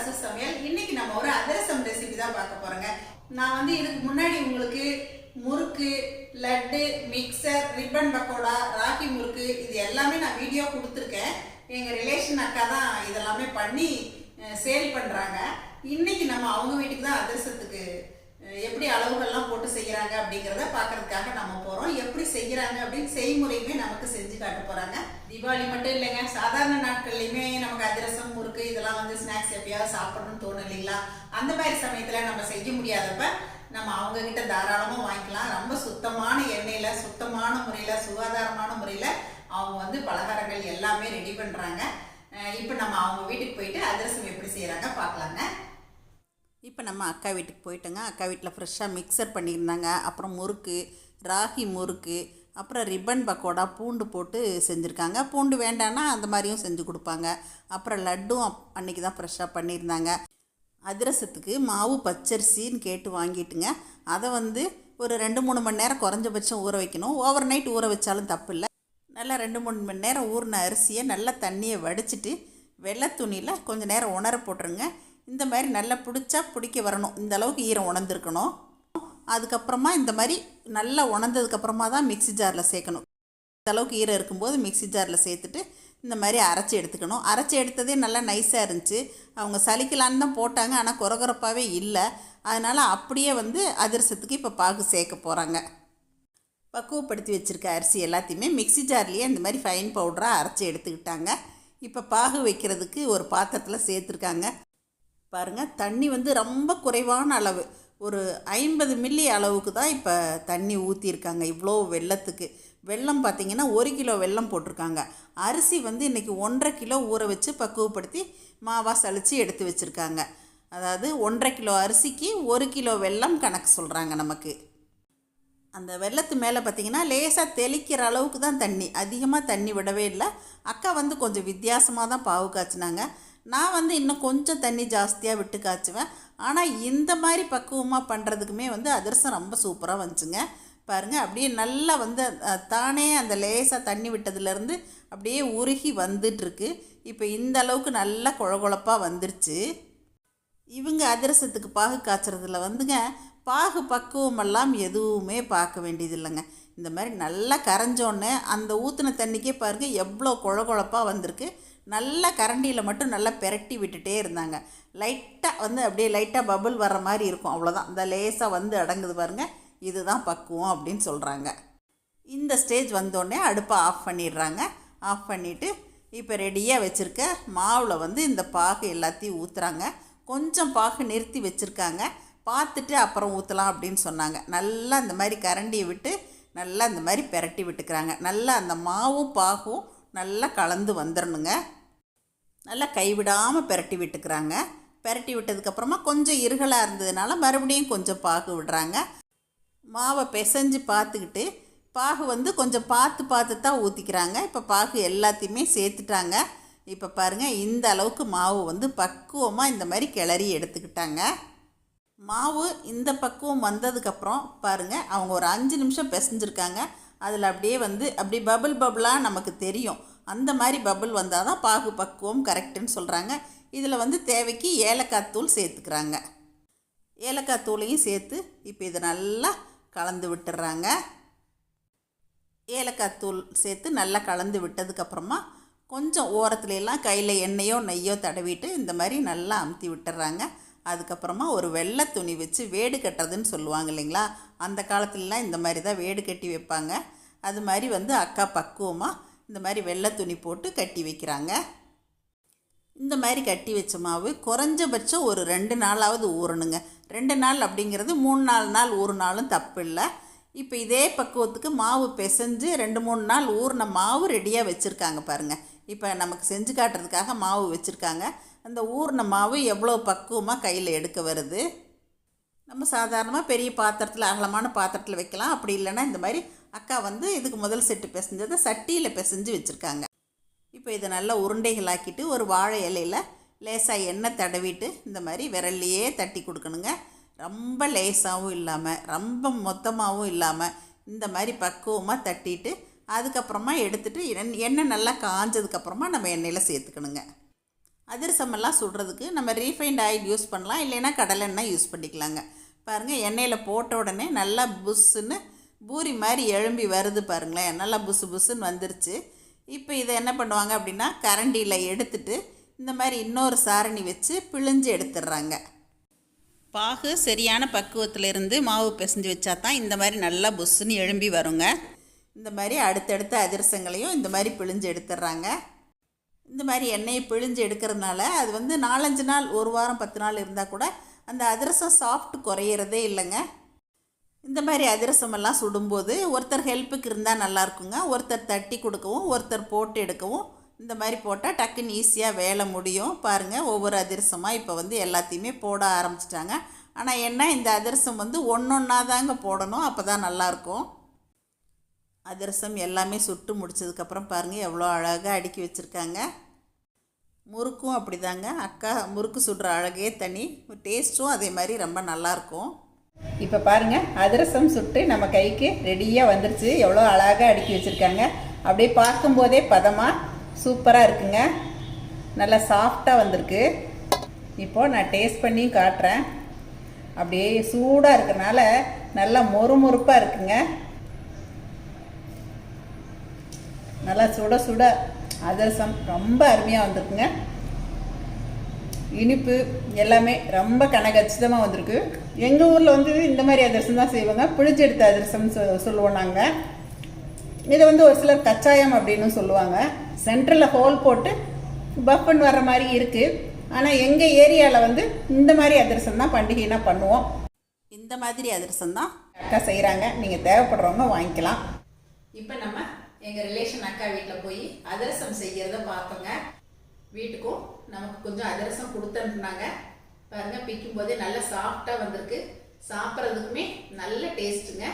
அரசு சமையல். இன்னைக்கு நம்ம ஒரு அதிரசம் ரெசிபி தான் பார்க்க போறோங்க. நான் வந்து இதுக்கு முன்னாடி உங்களுக்கு முறுக்கு லட்டு மிக்சர் ரிப்பன் பக்கோடா ராகி முறுக்கு இது எல்லாமே நான் வீடியோ கொடுத்துருக்கேன். எங்கள் ரிலேஷன் அக்கா தான் இதெல்லாமே பண்ணி சேல் பண்ணுறாங்க இன்னைக்கு நம்ம அவங்க வீட்டுக்கு தான் அதிரசத்துக்கு எப்படி அளவுகள்லாம் போட்டு செய்கிறாங்க அப்படிங்கிறத பார்க்கறதுக்காக நம்ம போகிறோம் எப்படி செய்கிறாங்க அப்படின்னு செய்முறையுமே நமக்கு செஞ்சு காட்ட போகிறாங்க தீபாவளி மட்டும் இல்லைங்க. சாதாரண நாட்கள்லையுமே நமக்கு அதிரசம் முறுக்கு இதெல்லாம் வந்து ஸ்நாக்ஸ் எப்பயாவது சாப்பிடணும்னு தோணும் இல்லைங்களா? அந்த மாதிரி சமயத்தில் நம்ம செய்ய முடியாதப்ப நம்ம அவங்க தாராளமாக வாங்கிக்கலாம். ரொம்ப சுத்தமான எண்ணெயில் சுத்தமான முறையில் சுகாதாரமான முறையில் அவங்க வந்து பலகாரங்கள் எல்லாமே ரெடி பண்ணுறாங்க இப்போ நம்ம அவங்க வீட்டுக்கு போயிட்டு அதிரசம் எப்படி செய்கிறாங்க பார்க்கலாங்க. இப்போ நம்ம அக்கா வீட்டுக்கு போயிட்டோங்க. அக்கா வீட்டில் ஃப்ரெஷ்ஷாக மிக்சர் பண்ணியிருந்தாங்க. அப்புறம் முறுக்கு ராகி முறுக்கு அப்புறம் ரிப்பன் பக்கோடா பூண்டு போட்டு செஞ்சுருக்காங்க. பூண்டு வேண்டான்னா அந்த மாதிரியும் செஞ்சு கொடுப்பாங்க. அப்புறம் லட்டும் அன்றைக்கி அன்னைக்கு தான் ஃப்ரெஷ்ஷாக பண்ணியிருந்தாங்க. அதிரசத்துக்கு மாவு பச்சரிசின்னு கேட்டு வாங்கிட்டுங்க. அதை வந்து ஒரு ரெண்டு மூணு மணி நேரம் குறைஞ்சபட்சம் ஊற வைக்கணும். ஓவர் நைட் ஊற வச்சாலும் தப்பு இல்லை நல்லா ரெண்டு மூணு மணி நேரம் ஊறின அரிசியை நல்லா தண்ணியை வடிச்சிட்டு வெள்ளை துணியில் கொஞ்சம் நேரம் உணர போட்டுருங்க. இந்த மாதிரி நல்லா பிடிச்சா பிடிக்க வரணும். இந்த அளவுக்கு ஈரம் உணர்ந்துருக்கணும். அதுக்கப்புறமா இந்த மாதிரி நல்லா உணர்ந்ததுக்கப்புறமா தான் மிக்ஸி ஜாரில் சேர்க்கணும். இந்த அளவுக்கு ஈரம் இருக்கும்போது மிக்ஸி ஜாரில் சேர்த்துட்டு இந்த மாதிரி அரைச்சி எடுத்துக்கணும். அரைச்சி எடுத்ததே நல்லா நைஸாக இருந்துச்சு. அவங்க சலிக்கலான்னு தான் போட்டாங்க. ஆனால் குறகுறப்பாகவே இல்லை. அதனால் அப்படியே வந்து அதிரசத்துக்கு இப்போ பாகு சேர்க்க போகிறாங்க பக்குவப்படுத்தி வச்சுருக்க அரிசி எல்லாத்தையுமே மிக்ஸி ஜார்லேயே இந்த மாதிரி ஃபைன் பவுடராக அரைச்சி எடுத்துக்கிட்டாங்க. இப்போ பாகு வைக்கிறதுக்கு ஒரு பாத்திரத்தில் சேர்த்துருக்காங்க. பாருங்கள் தண்ணி வந்து ரொம்ப குறைவான அளவு. ஒரு ஐம்பது மில்லி அளவுக்கு தான் இப்போ தண்ணி ஊற்றிருக்காங்க இவ்வளோ வெள்ளத்துக்கு. வெல்லம் பார்த்திங்கன்னா ஒரு கிலோ வெல்லம் போட்டிருக்காங்க. அரிசி வந்து இன்றைக்கி ஒன்றரை கிலோ ஊற வச்சு பக்குவப்படுத்தி மாவா சளிச்சு எடுத்து வச்சுருக்காங்க. அதாவது ஒன்றரை கிலோ அரிசிக்கு ஒரு கிலோ வெல்லம் கணக்கு சொல்கிறாங்க நமக்கு. அந்த வெள்ளத்து மேலே பார்த்திங்கன்னா லேசாக தெளிக்கிற அளவுக்கு தான் தண்ணி. அதிகமாக தண்ணி விடவே இல்லை. அக்கா வந்து கொஞ்சம் வித்தியாசமாக தான் பாவு காய்ச்சினாங்க. நான் வந்து இன்னும் கொஞ்சம் தண்ணி ஜாஸ்தியாக விட்டு காய்ச்சுவேன். ஆனால் இந்த மாதிரி பக்குவமாக பண்ணுறதுக்குமே வந்து அதிரசம் ரொம்ப சூப்பராக வந்துச்சுங்க. பாருங்கள் அப்படியே நல்லா வந்து தானே அந்த லேசாக தண்ணி விட்டதுலேருந்து அப்படியே உருகி வந்துட்டுருக்கு. இப்போ இந்த அளவுக்கு நல்லா குழகுழப்பாக வந்துருச்சு. இவங்க அதிரசத்துக்கு பாகு காய்ச்சறதுல வந்துங்க பாகு பக்குவமெல்லாம் எதுவுமே பார்க்க வேண்டியதில்லைங்க. இந்த மாதிரி நல்லா கரைஞ்சோன்னே அந்த ஊற்றின தண்ணிக்கே பாருங்கள் எவ்வளோ குழகுழப்பாக வந்திருக்கு. நல்லா கரண்டியில் மட்டும் நல்லா பெரட்டி விட்டுட்டே இருந்தாங்க. லைட்டாக வந்து அப்படியே லைட்டாக பபுள் வர்ற மாதிரி இருக்கும். அவ்வளோதான் இந்த லேசாக வந்து அடங்குது பாருங்கள் இதுதான் பக்குவம் அப்படின்னு சொல்கிறாங்க இந்த ஸ்டேஜ் வந்தோடனே அடுப்பை ஆஃப் பண்ணிடுறாங்க. ஆஃப் பண்ணிவிட்டு இப்போ ரெடியாக வச்சுருக்க மாவில் வந்து இந்த பாகு எல்லாத்தையும் ஊற்றுறாங்க கொஞ்சம் பாகு நிறுத்தி வச்சுருக்காங்க. பார்த்துட்டு அப்புறம் ஊற்றலாம் அப்படின்னு சொன்னாங்க. நல்லா இந்த மாதிரி கரண்டியை விட்டு நல்லா இந்த மாதிரி பெரட்டி விட்டுக்கிறாங்க. நல்லா அந்த மாவும் பாகும் நல்லா கலந்து வந்துடணுங்க நல்லா கைவிடாமல் பெரட்டி விட்டுக்கிறாங்க. பெரட்டி விட்டதுக்கப்புறமா கொஞ்சம் இருகலாக இருந்ததுனால மறுபடியும் கொஞ்சம் பாகு விடுறாங்க. மாவை பிசைஞ்சு பார்த்துக்கிட்டு பாகு வந்து கொஞ்சம் பார்த்து பார்த்து தான் ஊற்றிக்கிறாங்க இப்போ பாகு எல்லாத்தையுமே சேர்த்துட்டாங்க. இப்போ பாருங்கள் இந்த அளவுக்கு மாவு வந்து பக்குவமாக இந்த மாதிரி கிளறி எடுத்துக்கிட்டாங்க. மாவு இந்த பக்குவம் வந்ததுக்கப்புறம் பாருங்கள் அவங்க ஒரு அஞ்சு நிமிஷம் பிசைஞ்சிருக்காங்க. அதில் அப்படியே வந்து அப்படி பபுள் பபுளாக நமக்கு தெரியும். அந்த மாதிரி பபுள் வந்தால் தான் பாகு பக்குவம் கரெக்டுன்னு சொல்கிறாங்க இதில் வந்து தேவைக்கு ஏலக்காய் தூள் சேர்த்துக்கிறாங்க. ஏலக்காய் தூளையும் சேர்த்து இப்போ இதை நல்லா கலந்து விட்டுறாங்க. ஏலக்காய் தூள் சேர்த்து நல்லா கலந்து விட்டதுக்கப்புறமா கொஞ்சம் ஓரத்துல எல்லாம் கையில் எண்ணெயோ நெய்யோ தடவிட்டு இந்த மாதிரி நல்லா அமுத்தி விட்டுறாங்க. அதுக்கப்புறமா ஒரு வெள்ளை துணி வச்சு வேடு கட்டுறதுன்னு சொல்லுவாங்க இல்லைங்களா? அந்த காலத்துலலாம் இந்த மாதிரி தான் வேடு கட்டி வைப்பாங்க. அது மாதிரி வந்து அக்கா பக்குவமாக இந்த மாதிரி வெள்ளை துணி போட்டு கட்டி வைக்கிறாங்க. இந்த மாதிரி கட்டி வச்ச மாவு குறைஞ்சபட்சம் ஒரு ரெண்டு நாளாவது ஊறணுங்க. ரெண்டு நாள் அப்படிங்கிறது மூணு நாலு நாள் ஊறினாலும் தப்பு இல்லை இப்போ இதே பக்குவத்துக்கு மாவு பிசைஞ்சு ரெண்டு மூணு நாள் ஊறின மாவு ரெடியாக வச்சுருக்காங்க பாருங்கள் இப்போ நமக்கு செஞ்சு காட்டுறதுக்காக மாவு வச்சுருக்காங்க. அந்த ஊறின மாவு எவ்வளோ பக்குவமாக கையில் எடுக்க வருது? நம்ம சாதாரணமாக பெரிய பாத்திரத்தில் அகலமான பாத்திரத்தில் வைக்கலாம். அப்படி இல்லைன்னா இந்த மாதிரி அக்கா வந்து இதுக்கு முதல் செட்டு பிசைஞ்சதை சட்டியில் பிசைஞ்சு வச்சுருக்காங்க. இப்போ இதை நல்லா உருண்டைகளாக்கிட்டு ஒரு வாழை இலையில் லேசாக எண்ணெய் தடவிட்டு இந்த மாதிரி விரல்லையே தட்டி கொடுக்கணுங்க. ரொம்ப லேசாகவும் இல்லாமல் ரொம்ப மொத்தமாகவும் இல்லாமல் இந்த மாதிரி பக்குவமாக தட்டிட்டு அதுக்கப்புறமா எடுத்துகிட்டு எண்ணெய் நல்லா காஞ்சதுக்கப்புறமா நம்ம எண்ணெயில் சேர்த்துக்கணுங்க. அதிரசமெல்லாம் சுடுறதுக்கு நம்ம ரீஃபைண்ட் ஆயில் யூஸ் பண்ணலாம். இல்லைன்னா கடலெண்ணெய் யூஸ் பண்ணிக்கலாங்க. பாருங்கள் எண்ணெயில் போட்ட உடனே நல்லா புஷ்ஷுன்னு பூரி மாதிரி எழும்பி வருது பாருங்களேன். நல்லா புசு புசுன்னு வந்துருச்சு. இப்போ இதை என்ன பண்ணுவாங்க அப்படின்னா கரண்டியில் எடுத்துட்டு இந்த மாதிரி இன்னொரு சாரணி வச்சு பிழிஞ்சு எடுத்துடுறாங்க. பாகு சரியான பக்குவத்தில் இருந்து மாவு பிசைஞ்சு வச்சா தான் இந்த மாதிரி நல்லா புஷ்ஷுன்னு எழும்பி வருங்க. இந்த மாதிரி அடுத்தடுத்த அதிரசங்களையும் இந்த மாதிரி பிழிஞ்சு எடுத்துடுறாங்க. இந்த மாதிரி எண்ணெயை பிழிஞ்சு எடுக்கிறதுனால அது வந்து நாலஞ்சு நாள் ஒரு வாரம் பத்து நாள் இருந்தால் கூட அந்த அதிரசம் சாஃப்ட் குறையிறதே இல்லைங்க. இந்த மாதிரி அதிரசமெல்லாம் சுடும்போது ஒருத்தர் ஹெல்ப்புக்கு இருந்தால் நல்லா இருக்குங்க. ஒருத்தர் தட்டி கொடுக்கவும் ஒருத்தர் போட்டு எடுக்கவும் இந்த மாதிரி போட்டால் டக்குன்னு ஈஸியாக வேலை முடியும். பாருங்கள் ஒவ்வொரு அதிரசமாக இப்போ வந்து எல்லாத்தையுமே போட ஆரம்பிச்சிட்டாங்க. ஆனால் என்ன இந்த அதிரசம் வந்து ஒன்றொன்னா தாங்க போடணும் அப்போ தான் நல்லாயிருக்கும் அதிரசம் எல்லாமே சுட்டு முடிச்சதுக்கப்புறம் பாருங்கள் எவ்வளோ அழகாக அடுக்கி வச்சுருக்காங்க. முறுக்கும் அப்படிதாங்க. அக்கா முறுக்கு சுடுற அழகே தனி. டேஸ்ட்டும் அதே மாதிரி ரொம்ப நல்லாயிருக்கும். இப்போ பாருங்கள் அதிரசம் சுட்டு நம்ம கைக்கு ரெடியாக வந்துருச்சு. எவ்வளோ அழகாக அடுக்கி வச்சுருக்காங்க. அப்படியே பார்க்கும்போதே பதமாக சூப்பராக இருக்குங்க. நல்லா சாஃப்டாக வந்திருக்கு. இப்போது நான் டேஸ்ட் பண்ணி காட்டுறேன். அப்படியே சூடாக இருக்கிறனால நல்லா மொறுமொறுப்பாக இருக்குங்க. நல்லா சுட சுட அதிரசம் ரொம்ப அருமையாக வந்திருக்குங்க. இனிப்பு எல்லாமே ரொம்ப கனகச்சிதமாக வந்திருக்கு. எங்கள் ஊரில் வந்து இந்த மாதிரி அதிரசம் தான் செய்வாங்க. பிழிஞ்செடுத்த அதிரசம் சொ சொல்லுவோம் நாங்கள் இதை வந்து ஒரு சிலர் கச்சாயம் அப்படின்னு சொல்லுவாங்க. சென்டரில் ஹோல் போட்டு பஃப்னு வர்ற மாதிரி இருக்குது ஆனால் எங்கள் ஏரியாவில் வந்து இந்த மாதிரி அதிரசம் தான் பண்டிகைனா பண்ணுவோம். இந்த மாதிரி அதிரசம் தான் அக்கா செய்கிறாங்க நீங்கள் தேவைப்படுறவங்க வாங்கிக்கலாம். இப்போ நம்ம எங்கள் ரிலேஷன் அக்கா வீட்டில் போய் அதிரசம் செய்கிறத பார்த்தோங்க வீட்டுக்கும் நமக்கு கொஞ்சம் அதிரசம் கொடுத்து அனுப்புனாங்க பிக்கும் போதே நல்லா சாஃப்டாக வந்திருக்கு. சாப்பிட்றதுக்குமே நல்ல டேஸ்ட்டுங்க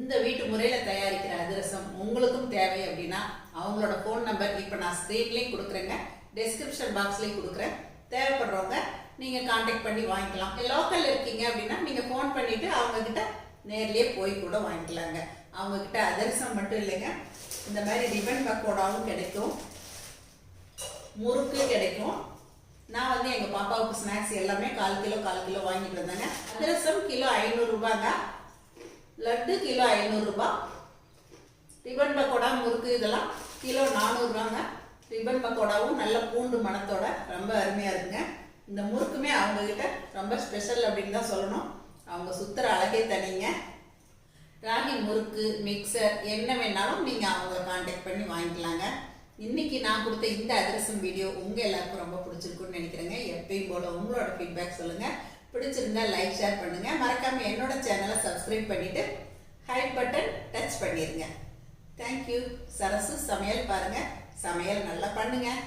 இந்த வீட்டு முறையில் தயாரிக்கிற அதிரசம் உங்களுக்கும் தேவை அப்படின்னா அவங்களோட ஃபோன் நம்பர் இப்போ நான் ஸ்க்ரீன்லேயும் கொடுக்குறேங்க. டெஸ்கிரிப்ஷன் பாக்ஸ்லேயும் கொடுக்குறேன். தேவைப்படுறவங்க நீங்கள் காண்டாக்ட் பண்ணி வாங்கிக்கலாம். லோக்கல் இருக்கீங்க அப்படின்னா நீங்கள் ஃபோன் பண்ணிவிட்டு அவங்கக்கிட்ட நேர்லேயே போய் கூட வாங்கிக்கலாங்க. அவங்கக்கிட்ட அதிரசம் மட்டும் இல்லைங்க. இந்த மாதிரி ரிபன் பக்கோடாவும் கிடைக்கும். முறுக்கு கிடைக்கும். நான் வந்து எங்கள் பாப்பாவுக்கு ஸ்நாக்ஸ் எல்லாமே கால் கிலோ கால் கிலோ வாங்கிட்டு வந்தேங்க. அதிரசம் கிலோ ஐநூறுரூபாங்க லட்டு கிலோ ஐநூறுரூபா ரிபன் பக்கோடா முறுக்கு இதெல்லாம் கிலோ நானூறுரூவாங்க ரிபன் பக்கோடாவும் நல்ல பூண்டு மணத்தோட ரொம்ப அருமையாக இருக்குங்க. இந்த முறுக்குமே அவங்கக்கிட்ட ரொம்ப ஸ்பெஷல் அப்படின்னு தான் சொல்லணும். அவங்க சுத்துற அழகே தனிங்க. ராகி முறுக்கு மிக்சர் என்ன வேணாலும் நீங்கள் அவங்க காண்டாக்ட் பண்ணி வாங்கிக்கலாங்க. இன்னைக்கு நான் கொடுத்த இந்த அதிரசம் வீடியோ உங்கள் எல்லாருக்கும் ரொம்ப பிடிச்சிருக்குன்னு நினைக்கிறேங்க. எப்பயும் போல் உங்களோட ஃபீட்பேக் சொல்லுங்கள் பிடிச்சிருந்தா லைக் ஷேர் பண்ணுங்கள் மறக்காமல் என்னோட சேனலை சப்ஸ்கிரைப் பண்ணிவிட்டு ஹை பட்டன் டச் பண்ணிடுங்க தேங்க்யூ சரசு சமையல் பாருங்கள் சமையல் நல்லா பண்ணுங்கள்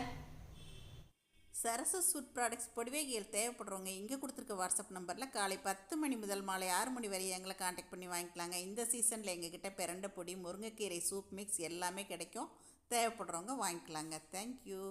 சரச ஃபுட் ப்ராடக்ட்ஸ் பொடிவேகியல் தேவைப்படுறவங்க இங்கே கொடுத்துருக்க வாட்ஸ்அப் நம்பரில் காலை பத்து மணி முதல் மாலை ஆறு மணி வரை எங்களை காண்டாக்ட் பண்ணி வாங்கிக்கலாங்க. இந்த சீசனில் எங்ககிட்ட பிரண்டை பொடி முருங்கைக்கீரை சூப் மிக்ஸ் எல்லாமே கிடைக்கும். தேவைப்படுறவங்க வாங்கிக்கலாங்க. தேங்க்யூ